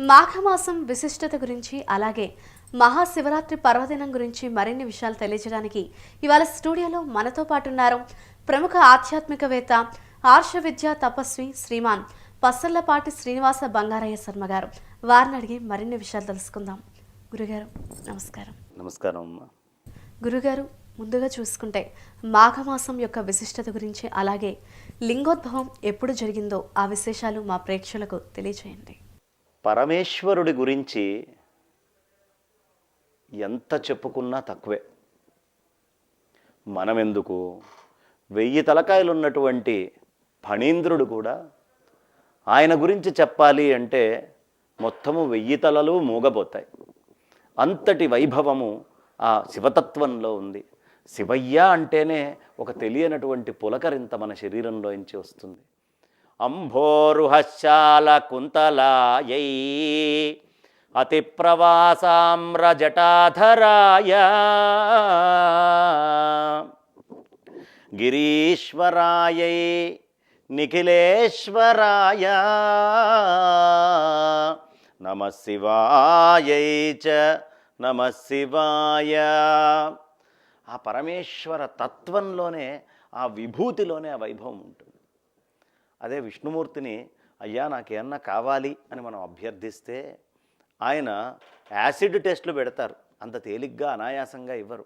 మాఘమాసం విశిష్టత గురించి అలాగే మహాశివరాత్రి పర్వదినం గురించి మరిన్ని విషయాలు తెలియజేయడానికి ఇవాళ స్టూడియోలో మనతో పాటు ఉన్నారు ప్రముఖ ఆధ్యాత్మికవేత్త ఆర్ష విద్యా తపస్వి శ్రీమాన్ పసర్లపాటి శ్రీనివాస బంగారయ్య శర్మ గారు. వారిని అడిగి మరిన్ని విషయాలు తెలుసుకుందాం. గురుగారు నమస్కారం. నమస్కారం అమ్మా. గురుగారు ముందుగా చూసుకుంటే మాఘమాసం యొక్క విశిష్టత గురించి అలాగే లింగోద్భవం ఎప్పుడు జరిగిందో ఆ విశేషాలు మా ప్రేక్షకులకు తెలియజేయండి. పరమేశ్వరుడి గురించి ఎంత చెప్పుకున్నా తక్కువే. మనమెందుకు? వెయ్యి తలకాయలు ఉన్నటువంటి ఫణీంద్రుడు కూడా ఆయన గురించి చెప్పాలి అంటే మొత్తము వెయ్యి తలలు మూగబోతాయి. అంతటి వైభవము ఆ శివతత్వంలో ఉంది. శివయ్య అంటేనే ఒక తెలియనటువంటి పులకరింత మన శరీరంలోంచి వస్తుంది. అంభోరుహశాల కుంతలాయై అతి ప్రవాసామ్రజటాధరాయ గిరీశ్వరాయై నిఖిలేశ్వరాయ. నమ శివాయై చ నమ శివాయ ఆ పరమేశ్వర తత్వంలోనే ఆ విభూతిలోనే ఆ వైభవం ఉంటుంది. అదే విష్ణుమూర్తిని అయ్యా నాకేమన్నా కావాలి? అని మనం అభ్యర్థిస్తే ఆయన యాసిడ్ టెస్ట్లు పెడతారు. అంత తేలిగ్గా అనాయాసంగా ఇవ్వరు.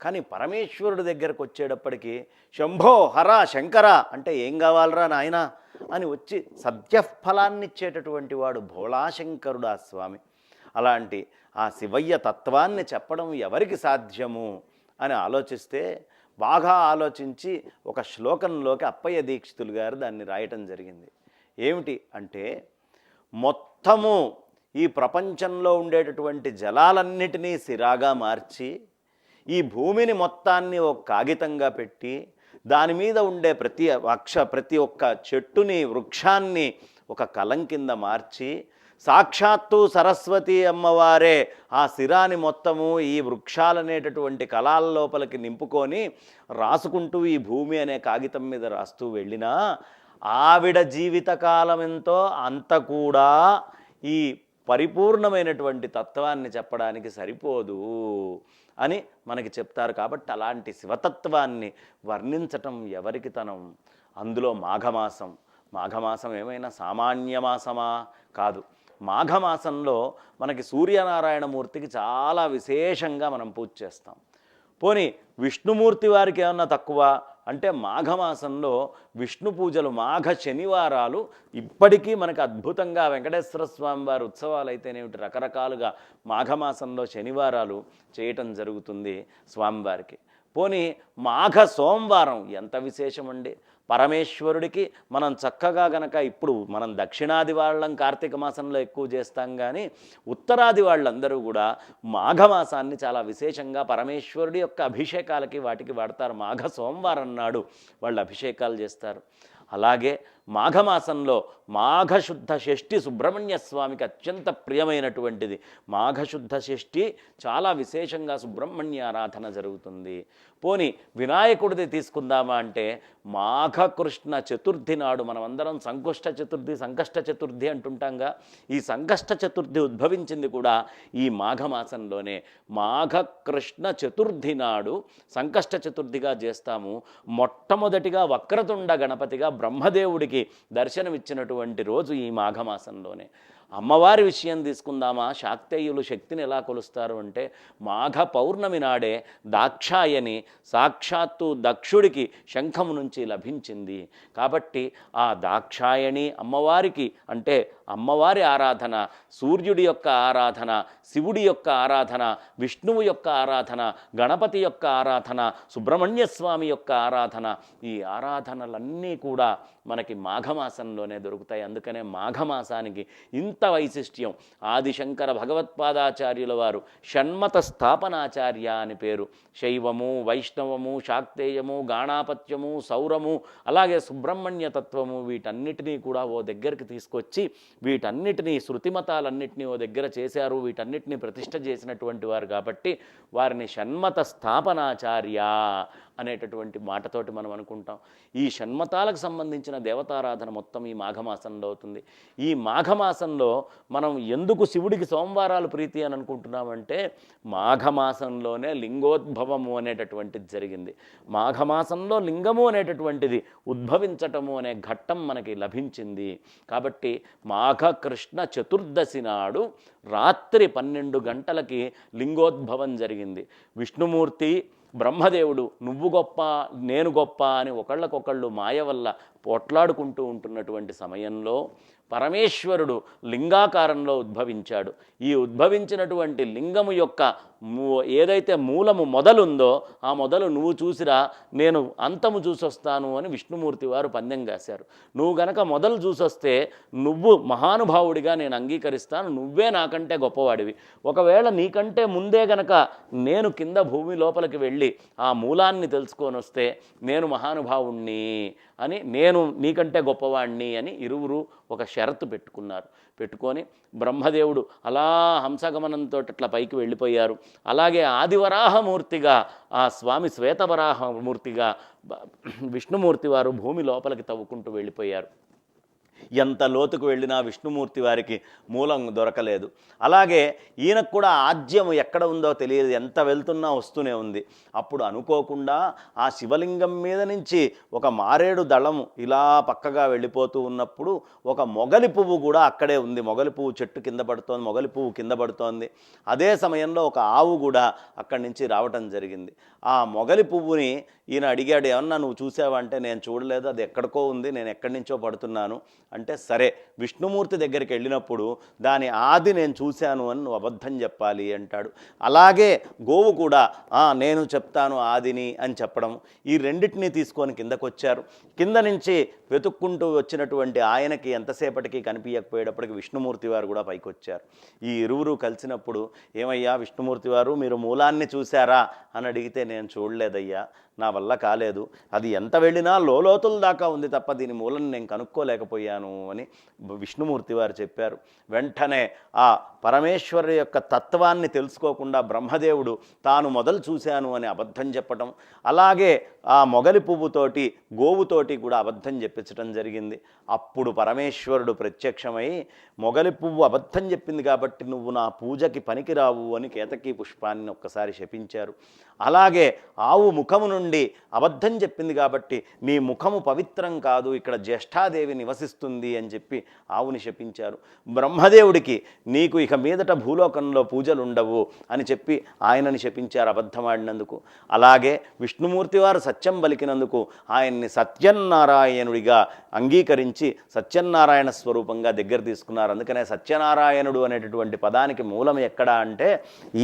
కానీ పరమేశ్వరుడి దగ్గరకు వచ్చేటప్పటికి శంభో హర శంకర అంటే ఏం కావాలరా నాయన? అని వచ్చి సద్యఫలాన్ని ఇచ్చేటటువంటి వాడు భోళాశంకరుడు ఆ స్వామి. అలాంటి ఆ శివయ్య తత్వాన్ని చెప్పడం ఎవరికి సాధ్యము అని ఆలోచిస్తే బాగా ఆలోచించి ఒక శ్లోకంలోకి అప్పయ్య దీక్షితులు గారు దాన్ని రాయటం జరిగింది. ఏమిటి అంటే మొత్తము ఈ ప్రపంచంలో ఉండేటటువంటి జలాలన్నిటినీ సిరాగా మార్చి ఈ భూమిని మొత్తాన్ని ఒక కాగితంగా పెట్టి దాని మీద ఉండే ప్రతి అక్ష ప్రతి ఒక్క చెట్టుని వృక్షాన్ని ఒక కలం కింద మార్చి సాక్షాత్తు సరస్వతి అమ్మవారే ఆ శిరాని మొత్తము ఈ వృక్షాలనేటటువంటి కళాల లోపలికి నింపుకొని రాసుకుంటూ ఈ భూమి అనే కాగితం మీద రాస్తూ వెళ్ళినా ఆవిడ జీవితకాలం ఎంతో అంత కూడా ఈ పరిపూర్ణమైనటువంటి తత్వాన్ని చెప్పడానికి సరిపోదు అని మనకి చెప్తారు కాబట్టి అలాంటి శివతత్వాన్ని వర్ణించటం ఎవరికి తనం? అందులో మాఘమాసం. మాఘమాసం ఏమైనా సామాన్య మాసమా కాదు. మాఘమాసంలో మనకి సూర్యనారాయణమూర్తికి చాలా విశేషంగా మనం పూజ చేస్తాం. పోని విష్ణుమూర్తి వారికి ఏమన్నా తక్కువ? అంటే మాఘమాసంలో విష్ణు పూజలు మాఘ శనివారాలు ఇప్పటికీ మనకు అద్భుతంగా వెంకటేశ్వర స్వామి వారి ఉత్సవాలు అయితేనేమిటి రకరకాలుగా మాఘమాసంలో శనివారాలు చేయటం జరుగుతుంది స్వామివారికి. పోని మాఘ సోమవారం ఎంత విశేషమండి? పరమేశ్వరుడికి మనం చక్కగా గనక ఇప్పుడు మనం దక్షిణాది వాళ్ళం కార్తీక మాసంలో ఎక్కువ చేస్తాం కానీ ఉత్తరాది వాళ్ళందరూ కూడా మాఘమాసాన్ని చాలా విశేషంగా పరమేశ్వరుడి యొక్క అభిషేకాలకి వాటికి వాడతారు. మాఘ సోమవారం నాడు వాళ్ళు అభిషేకాలు చేస్తారు. అలాగే మాఘమాసంలో మాఘశుద్ధ షష్ఠి సుబ్రహ్మణ్య స్వామికి అత్యంత ప్రియమైనటువంటిది. మాఘశుద్ధ షష్ఠి చాలా విశేషంగా సుబ్రహ్మణ్య ఆరాధన జరుగుతుంది. పోని వినాయకుడిది తీసుకుందామా అంటే మాఘకృష్ణ చతుర్థి నాడు మనమందరం సంకుష్ట చతుర్థి సంకష్ట చతుర్థి అంటుంటాంగా. ఈ సంకష్ట చతుర్థి ఉద్భవించింది కూడా ఈ మాఘమాసంలోనే. మాఘకృష్ణ చతుర్థి నాడు సంకష్ట చతుర్థిగా చేస్తాము. మొట్టమొదటిగా వక్రతుండ గణపతిగా బ్రహ్మదేవుడికి దర్శనమిచ్చినటువంటి రోజు ఈ మాఘమాసంలోనే. అమ్మవారి విషయం తీసుకుందామా? శాక్తేయులు శక్తిని ఎలా కొలుస్తారు అంటే మాఘ పౌర్ణమి నాడే దాక్షాయని సాక్షాత్తు దక్షుడికి శంఖము నుంచి లభించింది. కాబట్టి ఆ దాక్షాయణి అమ్మవారికి అంటే అమ్మవారి ఆరాధన సూర్యుడి యొక్క ఆరాధన శివుడి యొక్క ఆరాధన విష్ణువు యొక్క ఆరాధన గణపతి యొక్క ఆరాధన సుబ్రహ్మణ్య స్వామి యొక్క ఆరాధన ఈ ఆరాధనలన్నీ కూడా మనకి మాఘమాసంలోనే దొరుకుతాయి. అందుకనే మాఘమాసానికి ఇంత వైశిష్ట్యం. ఆదిశంకర భగవత్పాదాచార్యుల వారు షణ్మత స్థాపనాచార్య అని పేరు. శైవము వైష్ణవము శాక్తేయము గాణాపత్యము సౌరము అలాగే సుబ్రహ్మణ్య తత్వము వీటన్నిటినీ కూడా ఓ దగ్గరికి తీసుకొచ్చి వీటన్నిటినీ శృతిమతాలన్నింటినీ ఓ దగ్గర చేశారు వీటన్నిటినీ ప్రతిష్ట చేసినటువంటి వారు కాబట్టి వారిని షణ్మత స్థాపనాచార్య అనేటటువంటి మాటతోటి మనం అనుకుంటాం. ఈ షణ్మతాలకు సంబంధించిన దేవతారాధన మొత్తం ఈ మాఘమాసంలో అవుతుంది. ఈ మాఘమాసంలో మనం ఎందుకు శివుడికి సోమవారాలు ప్రీతి అని అనుకుంటున్నామంటే మాఘమాసంలోనే లింగోద్భవము అనేటటువంటిది జరిగింది. మాఘమాసంలో లింగము అనేటటువంటిది ఉద్భవించటము అనే ఘట్టం మనకి లభించింది. కాబట్టి మా మాఘకృష్ణ చతుర్దశి నాడు రాత్రి పన్నెండు గంటలకి లింగోద్భవం జరిగింది. విష్ణుమూర్తి బ్రహ్మదేవుడు నువ్వు గొప్ప నేను గొప్ప అని ఒకళ్ళకొకళ్ళు మాయ వల్ల పోట్లాడుకుంటూ ఉంటున్నటువంటి సమయంలో పరమేశ్వరుడు లింగాకారంలో ఉద్భవించాడు. ఈ ఉద్భవించినటువంటి లింగము యొక్క ఏదైతే మూలము మొదలుందో ఆ మొదలు నువ్వు చూసిరా నేను అంతము చూసొస్తాను అని విష్ణుమూర్తి వారు పందెం కాశారు నువ్వు గనక మొదలు చూసొస్తే నువ్వు మహానుభావుడిగా నేను అంగీకరిస్తాను నువ్వే నాకంటే గొప్పవాడివి. ఒకవేళ నీకంటే ముందే గనక నేను కింద భూమి లోపలికి వెళ్ళి ఆ మూలాన్ని తెలుసుకొని వస్తే నేను మహానుభావుణ్ణి అని నేను నీకంటే గొప్పవాణ్ణి అని ఇరువురు ఒక షరతు పెట్టుకున్నారు. పెట్టుకొని బ్రహ్మదేవుడు అలా హంసగమనంతో అట్లా పైకి వెళ్ళిపోయారు. అలాగే ఆదివరాహమూర్తిగా ఆ స్వామి శ్వేతవరాహమూర్తిగా విష్ణుమూర్తి వారు భూమి లోపలికి తవ్వుకుంటూ వెళ్ళిపోయారు. ఎంత లోతుకు వెళ్ళినా విష్ణుమూర్తి వారికి మూలం దొరకలేదు. అలాగే ఈయనకు కూడా ఆద్యం ఎక్కడ ఉందో తెలియదు. ఎంత వెళ్తున్నా వస్తూనే ఉంది. అప్పుడు అనుకోకుండా ఆ శివలింగం మీద నుంచి ఒక మారేడు దళం ఇలా పక్కగా వెళ్ళిపోతూ ఉన్నప్పుడు ఒక మొగలి పువ్వు కూడా అక్కడే ఉంది. మొగలి పువ్వు చెట్టు కింద పడుతోంది మొగలి పువ్వు కింద పడుతోంది. అదే సమయంలో ఒక ఆవు కూడా అక్కడి నుంచి రావటం జరిగింది. ఆ మొగలి పువ్వుని ఈయన అడిగాడు ఏమన్నా నువ్వు చూసావా? అంటే నేను చూడలేదు. అది ఎక్కడికో ఉంది. నేను ఎక్కడి నుంచో పడుతున్నాను. అంటే సరే విష్ణుమూర్తి దగ్గరికి వెళ్ళినప్పుడు దాని ఆది నేను చూశాను అని నువ్వు అబద్ధం చెప్పాలి అంటాడు. అలాగే గోవు కూడా నేను చెప్తాను ఆదిని అని చెప్పడం ఈ రెండింటినీ తీసుకొని కిందకు వచ్చారు కింద నుంచి వెతుక్కుంటూ వచ్చినటువంటి ఆయనకి ఎంతసేపటికి కనిపించకపోయేటప్పటికి విష్ణుమూర్తి వారు కూడా పైకి వచ్చారు ఈ ఇరువురు కలిసినప్పుడు ఏమయ్యా విష్ణుమూర్తి వారు మీరు మూలాన్ని చూశారా? అని అడిగితే నేను చూడలేదయ్యా. నా వల్ల కాలేదు. అది ఎంత వెళ్ళినా లోలోతుల దాకా ఉంది తప్ప దీని మూలం నేను కనుక్కోలేకపోయాను అని విష్ణుమూర్తి వారు చెప్పారు. వెంటనే ఆ పరమేశ్వరు యొక్క తత్వాన్ని తెలుసుకోకుండా బ్రహ్మదేవుడు తాను మొదలు చూశాను అని అబద్ధం చెప్పటం అలాగే ఆ మొగలి పువ్వుతోటి గోవుతోటి కూడా అబద్ధం చెప్పించడం జరిగింది. అప్పుడు పరమేశ్వరుడు ప్రత్యక్షమై మొగలి పువ్వు అబద్ధం చెప్పింది కాబట్టి నువ్వు నా పూజకి పనికిరావు అని కేతకీ పుష్పాన్ని ఒక్కసారి శపించారు. అలాగే ఆవు ముఖము నుండి అబద్ధం చెప్పింది కాబట్టి నీ ముఖము పవిత్రం కాదు ఇక్కడ జ్యేష్ఠాదేవి నివసిస్తుంది అని చెప్పి ఆవుని శపించారు. బ్రహ్మదేవుడికి నీకు ఇక మీదట భూలోకంలో పూజలు ఉండవు అని చెప్పి ఆయనని శపించారు అబద్ధమాడినందుకు. అలాగే విష్ణుమూర్తి వారు సత్యం పలికినందుకు ఆయన్ని సత్యనారాయణుడిగా అంగీకరించి సత్యనారాయణ స్వరూపంగా దగ్గర తీసుకున్నారు. అందుకనే సత్యనారాయణుడు అనేటటువంటి పదానికి మూలం ఎక్కడ అంటే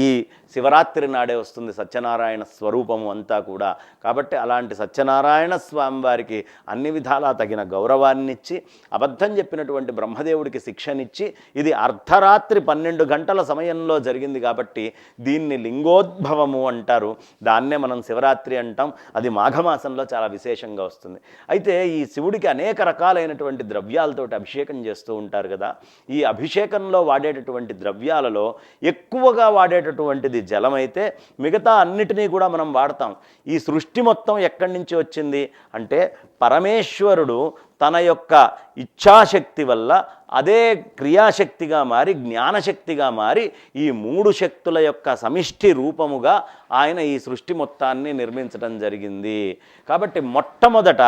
ఈ శివరాత్రి నాడే వస్తుంది సత్యనారాయణ స్వరూపము అంతా కూడా. కాబట్టి అలాంటి సత్యనారాయణ స్వామి వారికి అన్ని విధాలా తగిన గౌరవాన్నిచ్చి అబద్ధం చెప్పినటువంటి బ్రహ్మదేవుడికి శిక్షనిచ్చి ఇది అర్ధరాత్రి పన్నెండు గంటల సమయంలో జరిగింది కాబట్టి దీన్ని లింగోద్భవము అంటారు. దాన్నే మనం శివరాత్రి అంటాం. అది మాఘమాసంలో చాలా విశేషంగా వస్తుంది. అయితే ఈ శివుడికి అనేక రకాలైనటువంటి ద్రవ్యాలతోటి అభిషేకం చేస్తూ ఉంటారు కదా. ఈ అభిషేకంలో వాడేటటువంటి ద్రవ్యాలలో ఎక్కువగా వాడేటటువంటిది జలమైతే మిగతా అన్నిటినీ కూడా మనం వాడతాం. ఈ సృష్టి మొత్తం ఎక్కడి నుంచి వచ్చింది? అంటే పరమేశ్వరుడు తన యొక్క ఇచ్ఛాశక్తి వల్ల అదే క్రియాశక్తిగా మారి జ్ఞానశక్తిగా మారి ఈ మూడు శక్తుల యొక్క సమిష్టి రూపముగా ఆయన ఈ సృష్టి మొత్తాన్ని నిర్మించడం జరిగింది. కాబట్టి మొట్టమొదట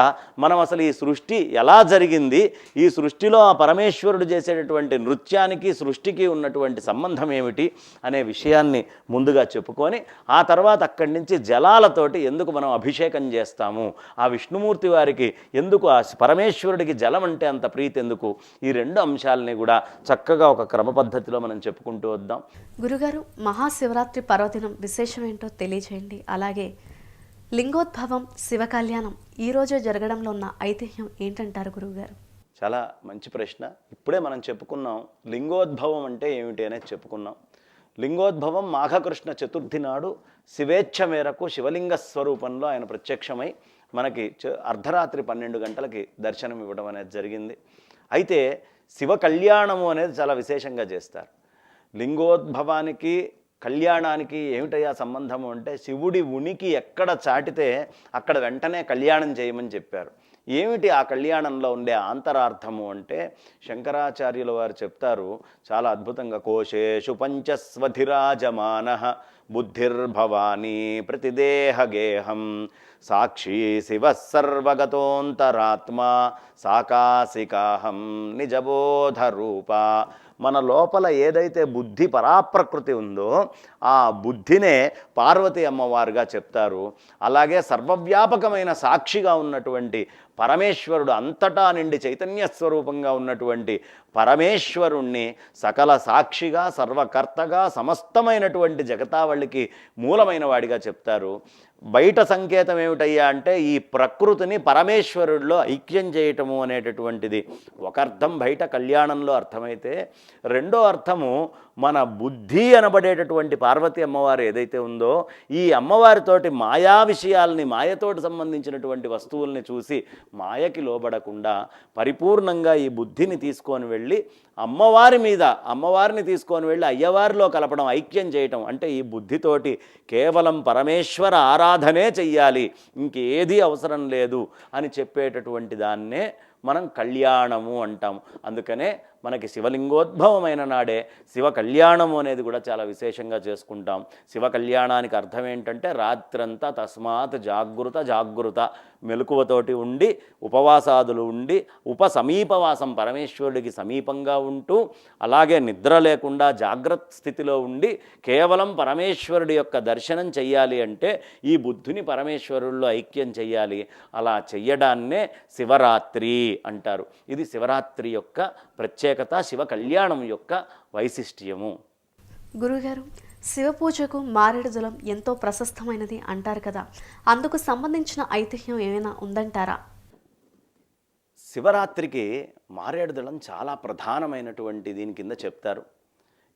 మనం అసలు ఈ సృష్టి ఎలా జరిగింది? ఈ సృష్టిలో ఆ పరమేశ్వరుడు చేసేటటువంటి నృత్యానికి సృష్టికి ఉన్నటువంటి సంబంధం ఏమిటి? అనే విషయాన్ని ముందుగా చెప్పుకొని ఆ తర్వాత అక్కడి నుంచి జలాలతోటి ఎందుకు మనం అభిషేకం చేస్తాము? ఆ విష్ణుమూర్తి వారికి ఎందుకు ఆ పరమేశ్వరుడికి జలం అంటే అంత ప్రీతి ఎందుకు? ఈ రెండు అంశాలని కూడా చక్కగా ఒక క్రమ పద్ధతిలో మనం చెప్పుకుంటూ వద్దాం. గురుగారు మహాశివరాత్రి పర్వదినం విశేషం ఏంటో తెలియజేయండి అలాగే లింగోద్భవం శివ కళ్యాణం ఈ రోజు జరగడంలో ఉన్న ఐతిహ్యం ఏంటంటారు గురువుగారు? చాలా మంచి ప్రశ్న. ఇప్పుడే మనం చెప్పుకున్నాం లింగోద్భవం అంటే ఏమిటి అనేది చెప్పుకున్నాం. లింగోద్భవం మాఘకృష్ణ చతుర్థి నాడు శివేచ్ఛ మేరకు శివలింగ స్వరూపంలో ఆయన ప్రత్యక్షమై మనకి అర్ధరాత్రి పన్నెండు గంటలకి దర్శనం ఇవ్వడం అనేది జరిగింది. అయితే శివ కళ్యాణము అనేది చాలా విశేషంగా చేస్తారు. లింగోద్భవానికి కళ్యాణానికి ఏమిటయ్యా సంబంధము అంటే శివుడి ఉనికి ఎక్కడ చాటితే అక్కడ వెంటనే కళ్యాణం చేయమని చెప్పారు. ఏమిటి ఆ కళ్యాణంలో ఉండే అంతరార్థము అంటే శంకరాచార్యుల వారు చెప్తారు చాలా అద్భుతంగా కోశేషు పంచస్వధిరాజమాన బుద్ధిర్భవానీ ప్రతిదేహగేహం సాక్షి శివ సర్వగతోంతరాత్మా సాకాశికాహం నిజబోధ రూప మన లోపల ఏదైతే బుద్ధి పరాప్రకృతి ఉందో ఆ బుద్ధినే పార్వతి అమ్మవారుగా చెప్తారు. అలాగే సర్వవ్యాపకమైన సాక్షిగా ఉన్నటువంటి పరమేశ్వరుడు అంతటా నిండి చైతన్య స్వరూపంగా ఉన్నటువంటి పరమేశ్వరుణ్ణి సకల సాక్షిగా సర్వకర్తగా సమస్తమైనటువంటి జగతావళికి మూలమైన వాడిగా చెప్తారు. బయట సంకేతం ఏమిటయ్యా అంటే ఈ ప్రకృతిని పరమేశ్వరుడిలో ఐక్యం చేయటము అనేటటువంటిది. ఒక అర్థం బయట కళ్యాణంలో అర్థమైతే రెండో అర్థము మన బుద్ధి అనబడేటటువంటి పార్వతి అమ్మవారు ఏదైతే ఉందో ఈ అమ్మవారితోటి మాయా విషయాల్ని మాయతోటి సంబంధించినటువంటి వస్తువుల్ని చూసి మాయకి లోబడకుండా పరిపూర్ణంగా ఈ బుద్ధిని తీసుకొని వెళ్ళి అమ్మవారి మీద అమ్మవారిని తీసుకొని వెళ్ళి అయ్యవారిలో కలపడం ఐక్యం చేయటం అంటే ఈ బుద్ధితోటి కేవలం పరమేశ్వర ఆరాధనే చెయ్యాలి ఇంకేది అవసరం లేదు అని చెప్పేటటువంటి దాన్నే మనం కళ్యాణము అంటాం. అందుకనే మనకి శివలింగోద్భవమైన నాడే శివ కళ్యాణము అనేది కూడా చాలా విశేషంగా చేసుకుంటాం. శివ కళ్యాణానికి అర్థం ఏంటంటే రాత్రంతా తస్మాత్ జాగృత జాగృత మెలకువతోటి ఉండి ఉపవాసాదులు ఉండి ఉప సమీపవాసం పరమేశ్వరుడికి సమీపంగా ఉంటూ అలాగే నిద్ర లేకుండా జాగ్రత్త స్థితిలో ఉండి కేవలం పరమేశ్వరుడి యొక్క దర్శనం చెయ్యాలి అంటే ఈ బుద్ధుని పరమేశ్వరుల్లో ఐక్యం చెయ్యాలి. అలా చెయ్యడాన్నే శివరాత్రి అంటారు. ఇది శివరాత్రి యొక్క ప్రత్యేకత శివ కళ్యాణం యొక్క వైశిష్ట్యము. గురుగారు శివ పూజకు మారేడు దళం ఎంతో ప్రశస్తమైనది అంటారు కదా. అందుకు సంబంధించిన ఐతిహ్యం ఏమైనా ఉందంటారా? శివరాత్రికి మారేడు దళం చాలా ప్రధానమైనటువంటి దీని కింద చెప్తారు.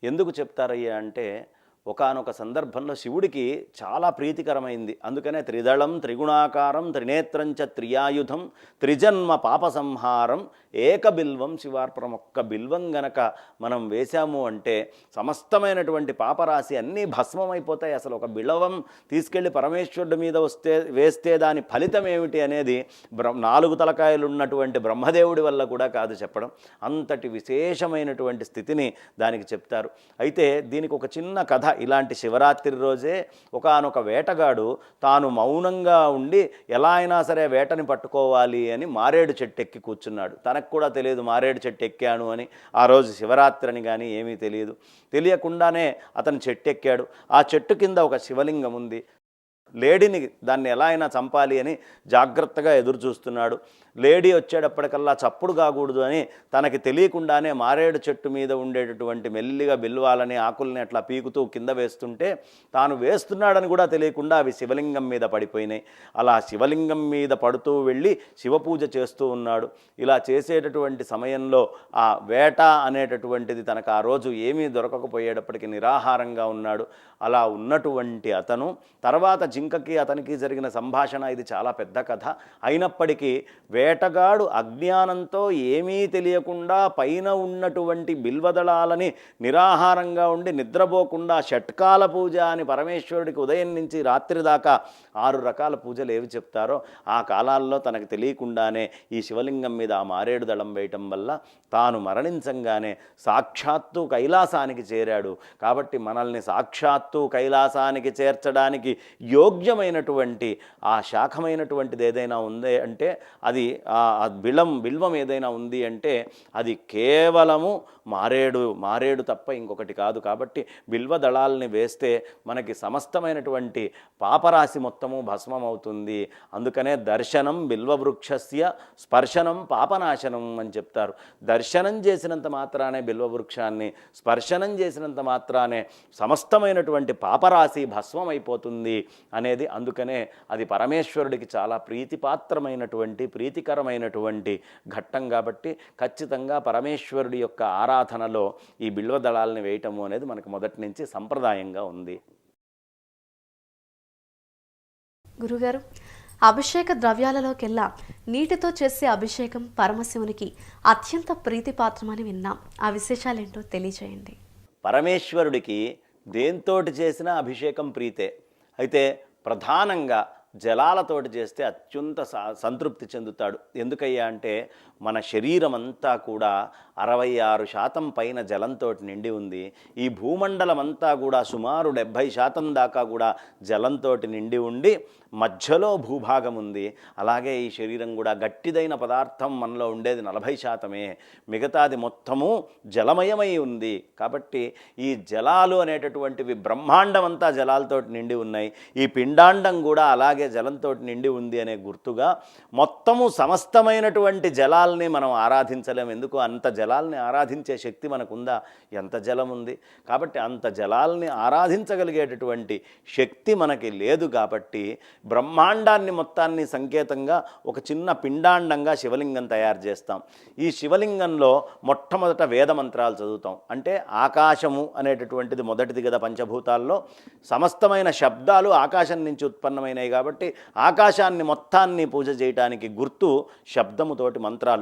ఎందుకు చెప్తారయ్యా అంటే ఒకానొక సందర్భంలో శివుడికి చాలా ప్రీతికరమైంది. అందుకనే త్రిదళం త్రిగుణాకారం త్రినేత్రంచ త్రియాయుధం త్రిజన్మ పాప సంహారం ఏక బిల్వం శివార్పణం. ఒక్క బిల్వం గనక మనం వేశాము అంటే సమస్తమైనటువంటి పాపరాశి అన్నీ భస్మమైపోతాయి. అసలు ఒక బిలవం తీసుకెళ్ళి పరమేశ్వరుడి మీద వస్తే వేస్తే దాని ఫలితం ఏమిటి అనేది బ్ర నాలుగు తలకాయలు ఉన్నటువంటి బ్రహ్మదేవుడి వల్ల కూడా కాదు చెప్పడం. అంతటి విశేషమైనటువంటి స్థితిని దానికి చెప్తారు. అయితే దీనికి ఒక చిన్న కథ ఇలాంటి శివరాత్రి రోజే ఒకానొక వేటగాడు తాను మౌనంగా ఉండి ఎలా అయినా సరే వేటని పట్టుకోవాలి అని మారేడు చెట్టు ఎక్కి కూర్చున్నాడు. తనకు కూడా తెలియదు మారేడు చెట్టు ఎక్కాను అని. ఆ రోజు శివరాత్రి అని కానీ ఏమీ తెలియదు. తెలియకుండానే అతను చెట్టు ఎక్కాడు ఆ చెట్టు కింద ఒక శివలింగం ఉంది. లేడిని దాన్ని ఎలా అయినా చంపాలి అని జాగ్రత్తగా ఎదురు చూస్తున్నాడు లేడీ వచ్చేటప్పటికల్లా చప్పుడు కాకూడదు అని తనకి తెలియకుండానే మారేడు చెట్టు మీద ఉండేటటువంటి మెల్లిగా బిల్వాలని ఆకుల్ని అట్లా పీకుతూ కింద వేస్తుంటే తాను వేస్తున్నాడని కూడా తెలియకుండా అవి శివలింగం మీద పడిపోయినాయి. అలా శివలింగం మీద పడుతూ వెళ్ళి శివపూజ చేస్తూ ఉన్నాడు. ఇలా చేసేటటువంటి సమయంలో ఆ వేట అనేటటువంటిది తనకు ఆ రోజు ఏమీ దొరకకపోయేటప్పటికి నిరాహారంగా ఉన్నాడు. అలా ఉన్నటువంటి అతను తర్వాత జింకకి అతనికి జరిగిన సంభాషణ ఇది చాలా పెద్ద కథ. అయినప్పటికీ వేటగాడు అజ్ఞానంతో ఏమీ తెలియకుండా పైన ఉన్నటువంటి బిల్వదళాలని నిరాహారంగా ఉండి నిద్రపోకుండా షట్కాల పూజ అని పరమేశ్వరుడికి ఉదయం నుంచి రాత్రి దాకా ఆరు రకాల పూజలు ఏవి చెప్తారో ఆ కాలాల్లో తనకు తెలియకుండానే ఈ శివలింగం మీద ఆ మారేడు దళం వేయటం వల్ల తాను మరణించంగానే సాక్షాత్తు కైలాసానికి చేరాడు. కాబట్టి మనల్ని సాక్షాత్తు కైలాసానికి చేర్చడానికి యోగ్యమైనటువంటి ఆ శాఖమైనటువంటిది ఏదైనా ఉంది అంటే అది ఆ బిలం బిల్వం ఏదైనా ఉంది అంటే అది కేవలము మారేడు మారేడు తప్ప ఇంకొకటి కాదు. కాబట్టి బిల్వ దళాలని వేస్తే మనకి సమస్తమైనటువంటి పాపరాశి మొత్తము భస్మం అవుతుంది అందుకనే దర్శనం బిల్వవృక్షస్య స్పర్శనం పాపనాశనం అని చెప్తారు. దర్శనం చేసినంత మాత్రానే బిల్వవృక్షాన్ని స్పర్శనం చేసినంత మాత్రానే సమస్తమైనటువంటి పాపరాశి భస్మం అయిపోతుంది అనేది అందుకనే అది పరమేశ్వరుడికి చాలా ప్రీతిపాత్రమైనటువంటి ప్రీతి ప్రీతికరమైనటువంటి ఘట్టం కాబట్టి ఖచ్చితంగా పరమేశ్వరుడి యొక్క ఆరాధనలో ఈ బిల్వ దళాలని వేయటము అనేది మనకు మొదటి నుంచి సంప్రదాయంగా ఉంది. గురుగారు అభిషేక ద్రవ్యాలలోకెల్లా నీటితో చేసే అభిషేకం పరమశివునికి అత్యంత ప్రీతిపాత్రమని విన్నాం. ఆ విశేషాలేంటో తెలియజేయండి పరమేశ్వరుడికి దేంతోటి చేసినా అభిషేకం ప్రీతే. అయితే ప్రధానంగా జలాలతోటి చేస్తే అత్యంత స- సంతృప్తి చెందుతాడు. ఎందుకయ్యా అంటే మన శరీరం అంతా కూడా అరవై ఆరు శాతం పైన జలంతో నిండి ఉంది. ఈ భూమండలం అంతా కూడా సుమారు డెబ్భై శాతం దాకా కూడా జలంతో నిండి ఉండి మధ్యలో భూభాగం ఉంది. అలాగే ఈ శరీరం కూడా గట్టిదైన పదార్థం మనలో ఉండేది నలభై శాతమే. మిగతాది మొత్తము జలమయమై ఉంది. కాబట్టి ఈ జలాలు అనేటటువంటివి బ్రహ్మాండం అంతా జలాలతో నిండి ఉన్నాయి. ఈ పిండాండం కూడా అలాగే జలంతో నిండి ఉంది అనే గుర్తుగా మొత్తము సమస్తమైనటువంటి జలాల్ని మనం ఆరాధించలేం. ఎందుకు? అంత జలాల్ని ఆరాధించే శక్తి మనకుందా? ఎంత జలం ఉంది కాబట్టి అంత జలాల్ని ఆరాధించగలిగేటటువంటి శక్తి మనకి లేదు కాబట్టి బ్రహ్మాండాన్ని మొత్తాన్ని సంకేతంగా ఒక చిన్న పిండాండంగా శివలింగం తయారు చేస్తాం. ఈ శివలింగంలో మొట్టమొదట వేద మంత్రాలు చదువుతాం. అంటే ఆకాశము అనేటటువంటిది మొదటిది కదా పంచభూతాల్లో. సమస్తమైన శబ్దాలు ఆకాశం నుంచి ఉత్పన్నమైనవి కాబట్టి ఆకాశాన్ని మొత్తాన్ని పూజ చేయటానికి గుర్తు శబ్దముతోటి మంత్రాలు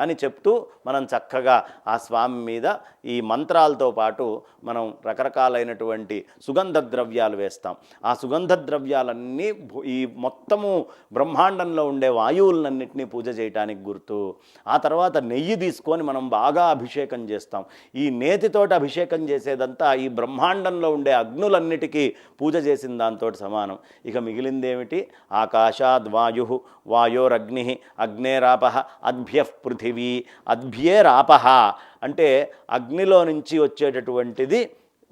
అని చెప్తూ మనం చక్కగా ఆ స్వామి మీద ఈ మంత్రాలతో పాటు మనం రకరకాలైనటువంటి సుగంధ ద్రవ్యాలు వేస్తాం. ఆ సుగంధ ద్రవ్యాలన్నీ ఈ మొత్తము బ్రహ్మాండంలో ఉండే వాయువులన్నింటినీ పూజ చేయటానికి గుర్తు. ఆ తర్వాత నెయ్యి తీసుకొని మనం బాగా అభిషేకం చేస్తాం. ఈ నేతితోటి అభిషేకం చేసేదంతా ఈ బ్రహ్మాండంలో ఉండే అగ్నులన్నిటికీ పూజ చేసిన దాంతో సమానం. ఇక మిగిలిందేమిటి? ఆకాశాద్ వాయు వాయోరగ్ని అగ్నేరాప అద్భ్య పృథి పృథివీ అద్భ్యేరాపహ అంటే అగ్నిలో నుంచి వచ్చేటటువంటిది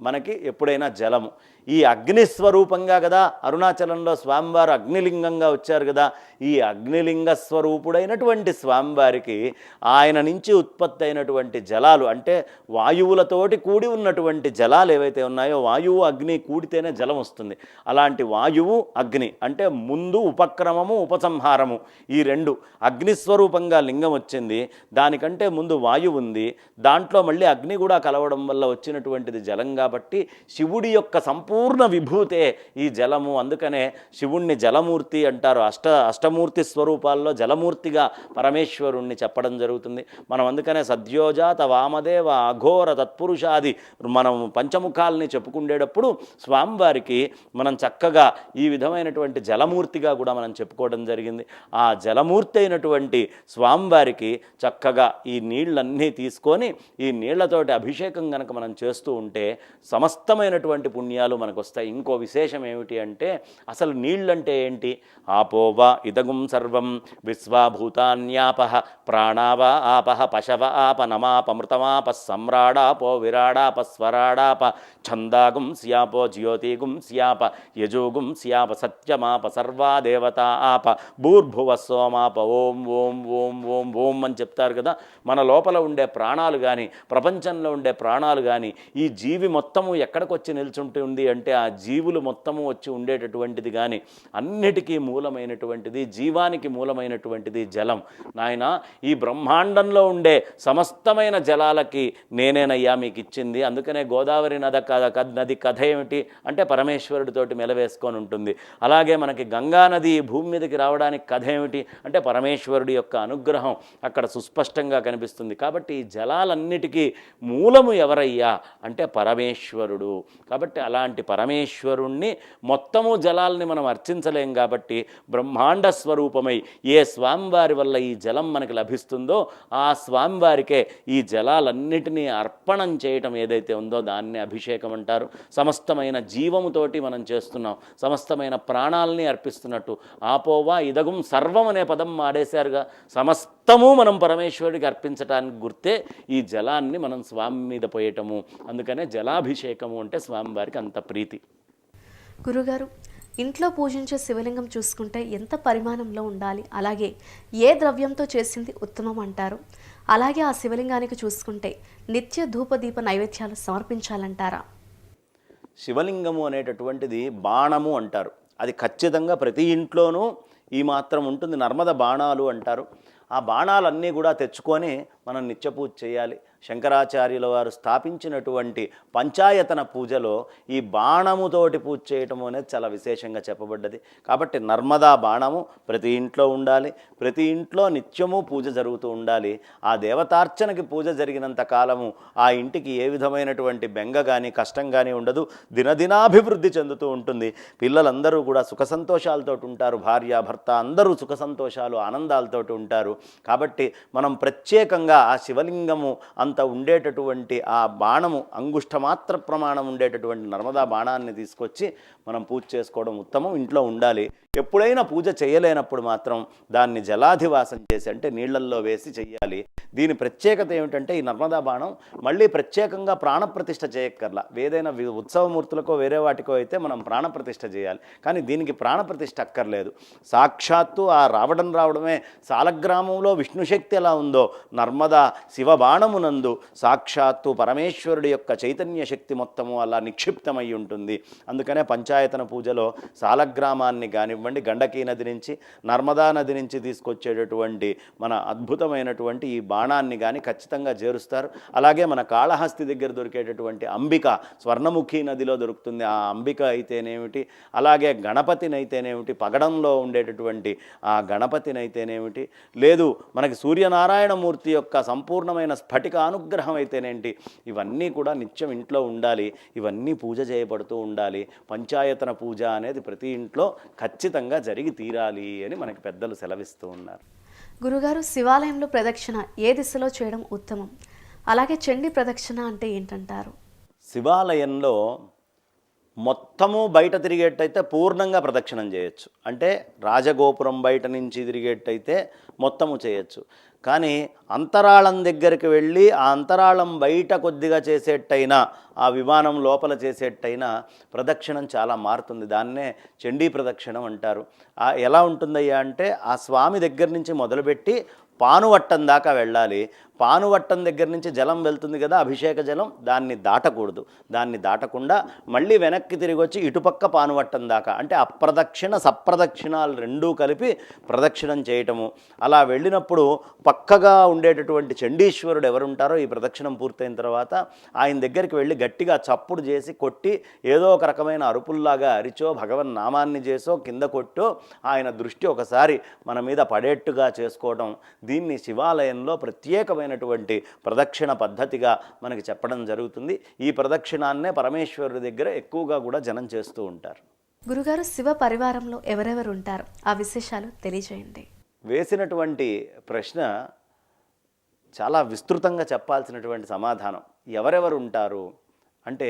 మనకి ఎప్పుడైనా జలము. ఈ అగ్ని స్వరూపంగా కదా అరుణాచలంలో స్వామివారు అగ్నిలింగంగా వచ్చారు కదా ఈ అగ్నిలింగ స్వరూపుడైనటువంటి స్వామివారికి ఆయన నుంచి ఉత్పత్తి అయినటువంటి జలాలు అంటే వాయువులతోటి కూడి ఉన్నటువంటి జలాలు ఏవైతే ఉన్నాయో వాయువు అగ్ని కూడితేనే జలం వస్తుంది. అలాంటి వాయువు అగ్ని అంటే ముందు ఉపక్రమము ఉపసంహారము ఈ రెండు. అగ్నిస్వరూపంగా లింగం వచ్చింది దానికంటే ముందు వాయువు ఉంది దాంట్లో మళ్ళీ అగ్ని కూడా కలవడం వల్ల వచ్చినటువంటిది జలం కాబట్టి శివుడి యొక్క సంపూర్ణ విభూతే ఈ జలము. అందుకనే శివుణ్ణి జలమూర్తి అంటారు. అష్ట అష్టమూర్తి స్వరూపాల్లో జలమూర్తిగా పరమేశ్వరుణ్ణి చెప్పడం జరుగుతుంది. మనం అందుకనే సద్యోజాత వామదేవ అఘోర తత్పురుషాది మనం పంచముఖాలని చెప్పుకుండేటప్పుడు స్వామివారికి మనం చక్కగా ఈ విధమైనటువంటి జలమూర్తిగా కూడా మనం చెప్పుకోవడం జరిగింది. ఆ జలమూర్తి అయినటువంటి స్వామివారికి చక్కగా ఈ నీళ్ళన్నీ తీసుకొని ఈ నీళ్ళతోటి అభిషేకం కనుక మనం చేస్తూ ఉంటే సమస్తమైనటువంటి పుణ్యాలు మనకు వస్తాయి ఇంకో విశేషం ఏమిటి అంటే అసలు నీళ్ళంటే ఏంటి? ఆపోవ ఇదగుం సర్వం విశ్వాభూతాన్యాప ప్రాణావ ఆపహ పశవ ఆప నమాప మృతమాప సమ్రాడాపో విరాడాప స్వరాడాప ఛందాగుం స్యాపో జ్యోతిగుం స్యాప యజోగుం స్యాప సత్యమాప సర్వా దేవత ఆప భూర్భువ సోమాప ఓం ఓం ఓం ఓం ఓం అని చెప్తారు కదా. మన లోపల ఉండే ప్రాణాలు కానీ ప్రపంచంలో ఉండే ప్రాణాలు కానీ ఈ జీవి మొత్తము ఎక్కడికి వచ్చి నిల్చుంటుంది అంటే ఆ జీవులు మొత్తము వచ్చి ఉండేటటువంటిది కానీ అన్నిటికీ మూలమైనటువంటిది జీవానికి మూలమైనటువంటిది జలం. నాయన ఈ బ్రహ్మాండంలో ఉండే సమస్తమైన జలాలకి నేనేనయ్యా మీకు ఇచ్చింది అందుకనే గోదావరి నద కథ నది కథ ఏమిటి అంటే పరమేశ్వరుడితోటి మెలవేసుకొని ఉంటుంది. అలాగే మనకి గంగా నది భూమి మీదకి రావడానికి కథ ఏమిటి అంటే పరమేశ్వరుడి యొక్క అనుగ్రహం అక్కడ సుస్పష్టంగా కనిపిస్తుంది. కాబట్టి ఈ జలాలన్నిటికీ మూలము ఎవరయ్యా అంటే పరమేశ్వరుడు. కాబట్టి అలాంటి పరమేశ్వరుణ్ణి మొత్తము జలాల్ని మనం అర్చించలేం కాబట్టి బ్రహ్మాండ స్వరూపమై ఏ స్వామివారి వల్ల ఈ జలం మనకి లభిస్తుందో ఆ స్వామివారికే ఈ జలాలన్నిటినీ అర్పణం చేయటం ఏదైతే ఉందో దాన్ని అభిషేకం అంటారు. సమస్తమైన జీవముతోటి మనం చేస్తున్నాం. సమస్తమైన ప్రాణాలని అర్పిస్తున్నట్టు. ఆపోవా ఇదగుం సర్వం అనే పదం ఆడేశారుగా సమస్తము మనం పరమేశ్వరుడికి అర్పించడానికి గుర్తే ఈ జలాన్ని మనం స్వామి మీద పోయటము. అందుకనే జలాభిషేకము అంటే స్వామివారికి అంత ప్రీతి గురుగారు ఇంట్లో పూజించే శివలింగం చూసుకుంటే ఎంత పరిమాణంలో ఉండాలి? అలాగే ఏ ద్రవ్యంతో చేసింది ఉత్తమం అంటారు? అలాగే ఆ శివలింగానికి చూసుకుంటే నిత్య ధూపదీప నైవేద్యాలు సమర్పించాలంటారా? శివలింగము అనేటటువంటిది బాణము అంటారు. అది ఖచ్చితంగా ప్రతి ఇంట్లోనూ ఈ మాత్రం ఉంటుంది నర్మద బాణాలు అంటారు. ఆ బాణాలన్నీ కూడా తెచ్చుకొని మనం నిత్యపూజ చేయాలి. శంకరాచార్యుల వారు స్థాపించినటువంటి పంచాయతన పూజలో ఈ బాణముతోటి పూజ చేయటం అనేది చాలా విశేషంగా చెప్పబడ్డది. కాబట్టి నర్మదా బాణము ప్రతి ఇంట్లో ఉండాలి. ప్రతి ఇంట్లో నిత్యము పూజ జరుగుతూ ఉండాలి. ఆ దేవతార్చనకి పూజ జరిగినంత కాలము ఆ ఇంటికి ఏ విధమైనటువంటి బెంగ కానీ కష్టం కానీ ఉండదు. దినదినాభివృద్ధి చెందుతూ ఉంటుంది. పిల్లలందరూ కూడా సుఖ సంతోషాలతో ఉంటారు. భార్య భర్త అందరూ సుఖ సంతోషాలు ఆనందాలతో ఉంటారు. కాబట్టి మనం ప్రత్యేకంగా ఆ శివలింగము అంత ఉండేటటువంటి ఆ బాణము అంగుష్టమాత్ర ప్రమాణం ఉండేటటువంటి నర్మదా బాణాన్ని తీసుకొచ్చి మనం పూజ చేసుకోవడం ఉత్తమం. ఇంట్లో ఉండాలి. ఎప్పుడైనా పూజ చేయలేనప్పుడు మాత్రం దాన్ని జలాధివాసం చేసి అంటే నీళ్ళల్లో వేసి చెయ్యాలి. దీని ప్రత్యేకత ఏమిటంటే ఈ నర్మదా బాణం మళ్ళీ ప్రత్యేకంగా ప్రాణప్రతిష్ఠ చేయక్కర్లా. ఏదైనా వి- ఉత్సవమూర్తులకో వేరే వాటికో అయితే మనం ప్రాణప్రతిష్ఠ చేయాలి. కానీ దీనికి ప్రాణప్రతిష్ఠ అక్కర్లేదు. సాక్షాత్తు ఆ రావడం రావడమే సాలగ్రామంలో విష్ణుశక్తి ఎలా ఉందో నర్మదా శివబాణమునందు సాక్షాత్తు పరమేశ్వరుడి యొక్క చైతన్య శక్తి మొత్తము అలా నిక్షిప్తమై ఉంటుంది. అందుకనే పంచాయతన పూజలో సాలగ్రామాన్ని కానివ్వండి గండకీ నది నుంచి నర్మదా నది నుంచి తీసుకొచ్చేటటువంటి మన అద్భుతమైనటువంటి ఈ బాణాన్ని కానీ ఖచ్చితంగా చేరుస్తారు అలాగే మన కాళహస్తి దగ్గర దొరికేటటువంటి అంబిక స్వర్ణముఖి నదిలో దొరుకుతుంది. ఆ అంబిక అయితేనేమిటి? అలాగే గణపతినైతేనేమిటి? పగడంలో ఉండేటటువంటి ఆ గణపతినైతేనేమిటి? లేదు మనకి సూర్యనారాయణమూర్తి యొక్క సంపూర్ణమైన స్ఫటిక అనుగ్రహం అయితేనేంటి? ఇవన్నీ కూడా నిత్యం ఇంట్లో ఉండాలి. ఇవన్నీ పూజ చేయబడుతూ ఉండాలి. పంచాయతన పూజ అనేది ప్రతి ఇంట్లో ఖచ్చితంగా జరిగి తీరాలి అని మనకి పెద్దలు సెలవిస్తూ ఉన్నారు. గురుగారు శివాలయంలో ప్రదక్షిణ ఏ దిశలో చేయడం ఉత్తమం? అలాగే చండీ ప్రదక్షిణ అంటే ఏంటంటారు? శివాలయంలో మొత్తము బయట తిరిగేట్టయితే పూర్ణంగా ప్రదక్షిణం చేయొచ్చు. అంటే రాజగోపురం బయట నుంచి తిరిగేట్టయితే మొత్తము చేయొచ్చు. కానీ అంతరాళం దగ్గరికి వెళ్ళి ఆ అంతరాళం బయట కొద్దిగా చేసేట్టయినా ఆ విమానం లోపల చేసేట్టయినా ప్రదక్షిణం చాలా మారుతుంది. దాన్నే చండీ ప్రదక్షిణం అంటారు. ఆ ఎలా ఉంటుందయ్యా అంటే ఆ స్వామి దగ్గర నుంచి మొదలుపెట్టి పానువట్టం దాకా వెళ్ళాలి. పానువట్టం దగ్గర నుంచి జలం వెళ్తుంది కదా అభిషేక జలం దాన్ని దాటకూడదు. దాన్ని దాటకుండా మళ్ళీ వెనక్కి తిరిగి వచ్చి ఇటుపక్క పానువట్టం దాకా అంటే అప్రదక్షిణ సప్రదక్షిణాలు రెండూ కలిపి ప్రదక్షిణం చేయటము. అలా వెళ్ళినప్పుడు పక్కగా ఉండేటటువంటి చండీశ్వరుడు ఎవరుంటారో ఈ ప్రదక్షిణం పూర్తయిన తర్వాత ఆయన దగ్గరికి వెళ్ళి గట్టిగా చప్పుడు చేసి కొట్టి ఏదో ఒక రకమైన అరుపుల్లాగా అరిచో భగవన్ నామాన్ని చేసో కింద కొట్టో ఆయన దృష్టి ఒకసారి మన మీద పడేట్టుగా చేసుకోవడం దీన్ని శివాలయంలో ప్రత్యేకమైన ప్రత్యేకమైనటువంటి ప్రదక్షిణ పద్ధతిగా మనకి చెప్పడం జరుగుతుంది. ఈ ప్రదక్షిణాన్నే పరమేశ్వరుడి దగ్గర ఎక్కువగా కూడా జనం చేస్తూ ఉంటారు. గురుగారు శివ పరివారంలో ఎవరెవరు ఉంటారు ఆ విశేషాలు తెలియజేయండి. వేసినటువంటి ప్రశ్న చాలా విస్తృతంగా చెప్పాల్సినటువంటి సమాధానం. ఎవరెవరు ఉంటారు అంటే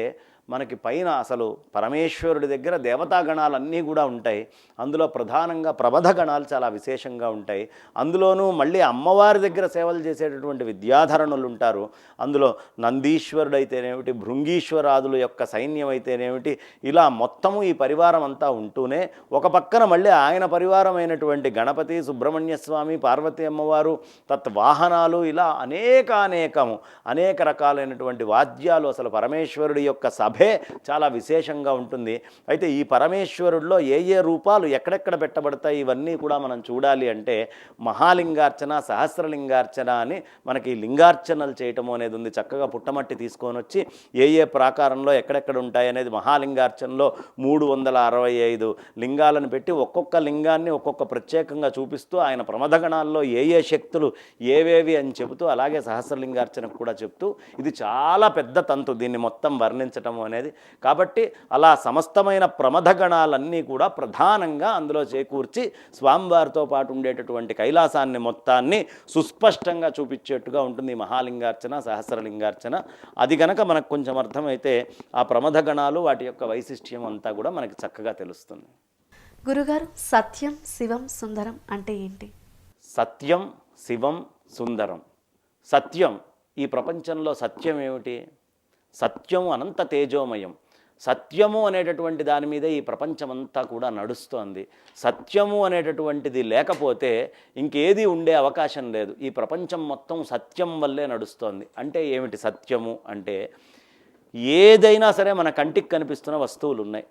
మనకి పైన అసలు పరమేశ్వరుడి దగ్గర దేవతాగణాలన్నీ కూడా ఉంటాయి. అందులో ప్రధానంగా ప్రబధ గణాలు చాలా విశేషంగా ఉంటాయి. అందులోనూ మళ్ళీ అమ్మవారి దగ్గర సేవలు చేసేటటువంటి విద్యాధరణులు ఉంటారు. అందులో నందీశ్వరుడు అయితేనేమిటి భృంగీశ్వరాదుల యొక్క సైన్యం అయితేనేమిటి ఇలా మొత్తము ఈ పరివారం అంతా ఉంటూనే ఒక పక్కన మళ్ళీ ఆయన పరివారమైనటువంటి గణపతి సుబ్రహ్మణ్య స్వామి పార్వతీ అమ్మవారు తత్వాహనాలు ఇలా అనేకానేకము అనేక రకాలైనటువంటి వాద్యాలు అసలు పరమేశ్వరుడి యొక్క సభ చాలా విశేషంగా ఉంటుంది. అయితే ఈ పరమేశ్వరుడిలో ఏ ఏ రూపాలు ఎక్కడెక్కడ పెట్టబడతాయి ఇవన్నీ కూడా మనం చూడాలి అంటే మహాలింగార్చన సహస్రలింగార్చన అని మనకి లింగార్చనలు చేయటం అనేది ఉంది. చక్కగా పుట్టమట్టి తీసుకొని వచ్చి ఏ ఏ ప్రాకారంలో ఎక్కడెక్కడ ఉంటాయి అనేది మహాలింగార్చనలో మూడు వందల అరవై ఐదు లింగాలను పెట్టి ఒక్కొక్క లింగాన్ని ఒక్కొక్క ప్రత్యేకంగా చూపిస్తూ ఆయన ప్రమదగణాల్లో ఏ ఏ శక్తులు ఏవేవి అని చెబుతూ అలాగే సహస్రలింగార్చనకు కూడా చెప్తూ ఇది చాలా పెద్ద తంతు దీన్ని మొత్తం వర్ణించటం అనేది. కాబట్టి అలా సమస్తమైన ప్రమథగణాలన్నీ కూడా ప్రధానంగా అందులో చేకూర్చి స్వామివారితో పాటు ఉండేటటువంటి కైలాసాన్ని మొత్తాన్ని సుస్పష్టంగా చూపించేట్టుగా ఉంటుంది ఈ మహాలింగార్చన సహస్రలింగార్చన. అది గనక మనకు కొంచెం అర్థమైతే ఆ ప్రమథగణాలు వాటి యొక్క వైశిష్ట్యం అంతా కూడా మనకి చక్కగా తెలుస్తుంది. గురుగారు సత్యం శివం సుందరం అంటే ఏంటి? సత్యం శివం సుందరం. సత్యం ఈ ప్రపంచంలో సత్యం ఏమిటి? సత్యం అనంత తేజోమయం. సత్యము అనేటటువంటి దాని మీదే ఈ ప్రపంచమంతా కూడా నడుస్తోంది. సత్యము అనేటటువంటిది లేకపోతే ఇంకేది ఉండే అవకాశం లేదు. ఈ ప్రపంచం మొత్తం సత్యం వల్లే నడుస్తోంది. అంటే ఏమిటి సత్యము? అంటే ఏదైనా సరే మన కంటికి కనిపిస్తున్న వస్తువులు ఉన్నాయి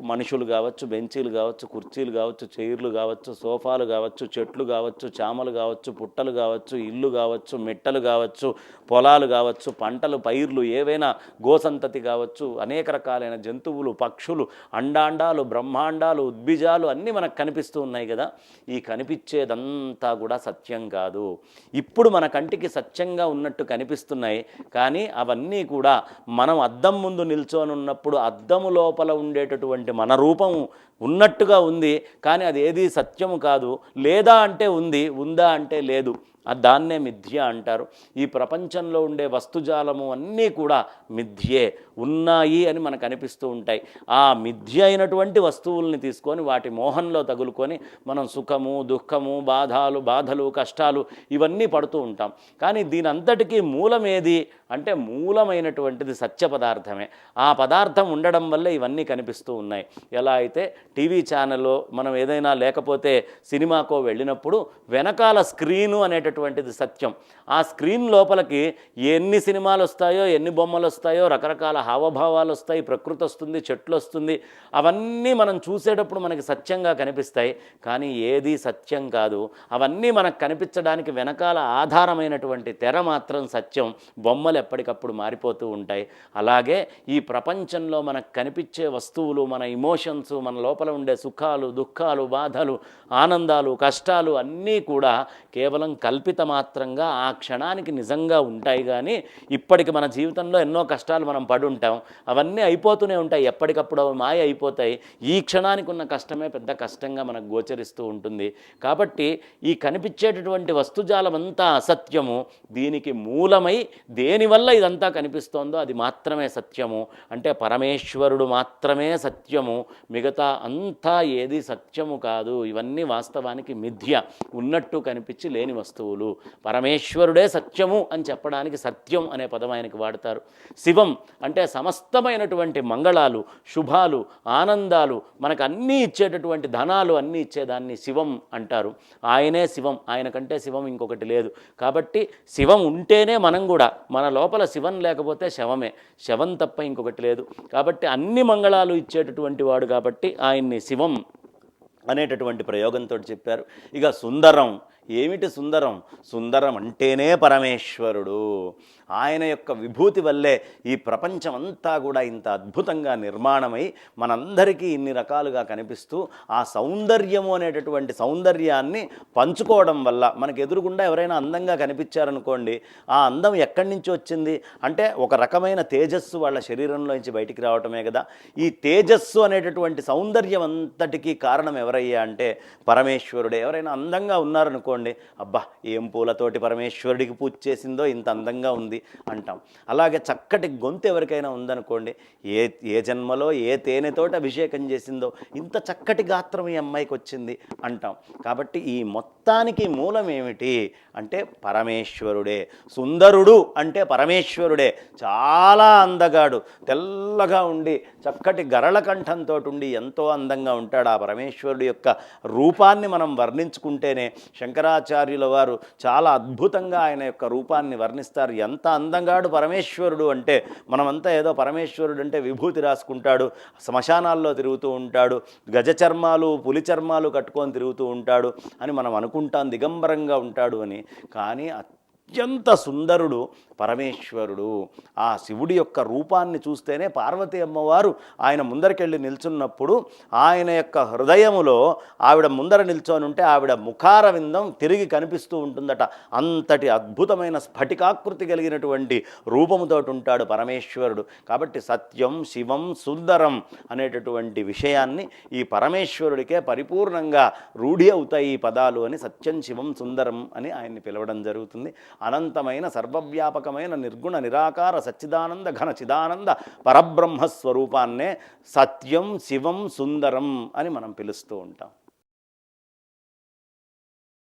మనుషులు కావచ్చు బెంచీలు కావచ్చు కుర్చీలు కావచ్చు చైర్లు కావచ్చు సోఫాలు కావచ్చు చెట్లు కావచ్చు చామలు కావచ్చు పుట్టలు కావచ్చు ఇల్లు కావచ్చు మెట్టలు కావచ్చు పొలాలు కావచ్చు పంటలు పైర్లు ఏవైనా గోసంతతి కావచ్చు అనేక రకాలైన జంతువులు పక్షులు అండాండాలు బ్రహ్మాండాలు ఉద్భిజాలు అన్నీ మనకు కనిపిస్తూ ఉన్నాయి కదా. ఈ కనిపించేదంతా కూడా సత్యం కాదు. ఇప్పుడు మన కంటికి సత్యంగా ఉన్నట్టు కనిపిస్తున్నాయి కానీ అవన్నీ కూడా మనం అద్దం ముందు నిల్చొని ఉన్నప్పుడు అద్దము లోపల ఉండేటటువంటి మన రూపం ఉన్నట్టుగా ఉంది కానీ అది ఏది సత్యము కాదు. లేదా అంటే ఉంది ఉందా అంటే లేదు. దాన్నే మిథ్య అంటారు. ఈ ప్రపంచంలో ఉండే వస్తుజాలము అన్నీ కూడా మిథ్యే ఉన్నాయి అని మనకు అనిపిస్తూ ఉంటాయి. ఆ మిథ్య అయినటువంటి వస్తువుల్ని తీసుకొని వాటి మోహంలో తగులుకొని మనం సుఖము దుఃఖము బాధలు బాధలు కష్టాలు ఇవన్నీ పడుతూ ఉంటాం. కానీ దీని అంతటికీ మూలమేది అంటే మూలమైనటువంటిది సత్య పదార్థమే. ఆ పదార్థం ఉండడం వల్ల ఇవన్నీ కనిపిస్తూ ఉన్నాయి. ఎలా అయితే టీవీ ఛానల్లో మనం ఏదైనా లేకపోతే సినిమాకో వెళ్ళినప్పుడు వెనకాల స్క్రీను అనేటటువంటిది సత్యం. ఆ స్క్రీన్ లోపలికి ఎన్ని సినిమాలు వస్తాయో ఎన్ని బొమ్మలు వస్తాయో రకరకాల హావభావాలు వస్తాయి ప్రకృతి వస్తుంది చెట్లు వస్తుంది అవన్నీ మనం చూసేటప్పుడు మనకి సత్యంగా కనిపిస్తాయి. కానీ ఏది సత్యం కాదు. అవన్నీ మనకు కనిపించడానికి వెనకాల ఆధారమైనటువంటి తెర మాత్రం సత్యం. బొమ్మలు ఎప్పటికప్పుడు మారిపోతూ ఉంటాయి. అలాగే ఈ ప్రపంచంలో మనకు కనిపించే వస్తువులు మన ఇమోషన్స్ మన లోపల ఉండే సుఖాలు దుఃఖాలు బాధలు ఆనందాలు కష్టాలు అన్నీ కూడా కేవలం కల్పిత మాత్రంగా ఆ క్షణానికి నిజంగా ఉంటాయి కానీ ఇప్పటికి మన జీవితంలో ఎన్నో కష్టాలు మనం పడి ఉంటాం అవన్నీ అయిపోతూనే ఉంటాయి. ఎప్పటికప్పుడు అవి మాయ అయిపోతాయి. ఈ క్షణానికి ఉన్న కష్టమే పెద్ద కష్టంగా మనకు గోచరిస్తూ ఉంటుంది. కాబట్టి ఈ కనిపించేటటువంటి వస్తుజాలం అంతా అసత్యము. దీనికి మూలమై దేనివల్ల ఇదంతా కనిపిస్తోందో అది మాత్రమే సత్యము. అంటే పరమేశ్వరుడు మాత్రమే సత్యము. మిగతా అంతా ఏది సత్యము కాదు. ఇవన్నీ వాస్తవానికి మిథ్య. ఉన్నట్టు కనిపించి లేని వస్తువు. వస్తువులు పరమేశ్వరుడే సత్యము అని చెప్పడానికి సత్యం అనే పదం ఆయనకి వాడతారు. శివం అంటే సమస్తమైనటువంటి మంగళాలు శుభాలు ఆనందాలు మనకు అన్నీ ఇచ్చేటటువంటి ధనాలు అన్నీ ఇచ్చేదాన్ని శివం అంటారు. ఆయనే శివం ఆయన కంటే శివం ఇంకొకటి లేదు. కాబట్టి శివం ఉంటేనే మనం కూడా మన లోపల శివం లేకపోతే శవమే శవం తప్ప ఇంకొకటి లేదు. కాబట్టి అన్ని మంగళాలు ఇచ్చేటటువంటి వాడు కాబట్టి ఆయన్ని శివం అనేటటువంటి ప్రయోగంతో చెప్పారు. ఇక సుందరం ఏమిటి సుందరం? సుందరం అంటేనే పరమేశ్వరుడు. ఆయన యొక్క విభూతి వల్లే ఈ ప్రపంచం అంతా కూడా ఇంత అద్భుతంగా నిర్మాణమై మనందరికీ ఇన్ని రకాలుగా కనిపిస్తూ ఆ సౌందర్యము అనేటటువంటి సౌందర్యాన్ని పంచుకోవడం వల్ల మనకు ఎదురుగుండా ఎవరైనా అందంగా కనిపించారనుకోండి ఆ అందం ఎక్కడి నుంచి వచ్చింది? అంటే ఒక రకమైన తేజస్సు వాళ్ళ శరీరంలోంచి బయటికి రావటమే కదా. ఈ తేజస్సు అనేటటువంటి సౌందర్యం అంతటికీ కారణం ఎవరయ్యా అంటే పరమేశ్వరుడే. ఎవరైనా అందంగా ఉన్నారనుకోండి అబ్బా ఏం పూలతోటి పరమేశ్వరుడికి పూజ చేసిందో ఇంత అందంగా ఉంది అంటాం. అలాగే చక్కటి గొంతు ఎవరికైనా ఉందనుకోండి ఏ ఏ జన్మలో ఏ తేనెతోటి అభిషేకం చేసిందో ఇంత చక్కటి గాత్రం ఈ అమ్మాయికి వచ్చింది అంటాం. కాబట్టి ఈ మొత్తానికి మూలం ఏమిటి అంటే పరమేశ్వరుడే సుందరుడు అంటే పరమేశ్వరుడే చాలా అందగాడు తెల్లగా ఉండి చక్కటి గరళ కంఠంతో ఉండి ఎంతో అందంగా ఉంటాడు. ఆ పరమేశ్వరుడు యొక్క రూపాన్ని మనం వర్ణించుకుంటేనే శంకర శంకరాచార్యుల వారు చాలా అద్భుతంగా ఆయన యొక్క రూపాన్ని వర్ణిస్తారు. ఎంత అందంగాడు పరమేశ్వరుడు అంటే మనమంతా ఏదో పరమేశ్వరుడు అంటే విభూతి రాసుకుంటాడు శ్మశానాల్లో తిరుగుతూ ఉంటాడు గజ చర్మాలు పులి చర్మాలు కట్టుకొని తిరుగుతూ ఉంటాడు అని మనం అనుకుంటాం దిగంబరంగా ఉంటాడు అని. కానీ అత్యంత సుందరుడు పరమేశ్వరుడు. ఆ శివుడి యొక్క రూపాన్ని చూస్తేనే పార్వతి అమ్మవారు ఆయన ముందరికెళ్ళి నిల్చున్నప్పుడు ఆయన యొక్క హృదయములో ఆవిడ ముందర నిల్చొని ఉంటే ఆవిడ ముఖార విందం తిరిగి కనిపిస్తూ ఉంటుందట. అంతటి అద్భుతమైన స్ఫటికాకృతి కలిగినటువంటి రూపముతో ఉంటాడు పరమేశ్వరుడు. కాబట్టి సత్యం శివం సుందరం అనేటటువంటి విషయాన్ని ఈ పరమేశ్వరుడికే పరిపూర్ణంగా రూఢి అవుతాయి ఈ పదాలు అని సత్యం శివం సుందరం అని ఆయన్ని పిలవడం జరుగుతుంది. అనంతమైన సర్వవ్యాపకమైన నిర్గుణ నిరాకార సచ్చిదానంద ఘన చిదానంద పరబ్రహ్మస్వరూపాన్నే సత్యం శివం సుందరం అని మనం పిలుస్తూ ఉంటాం.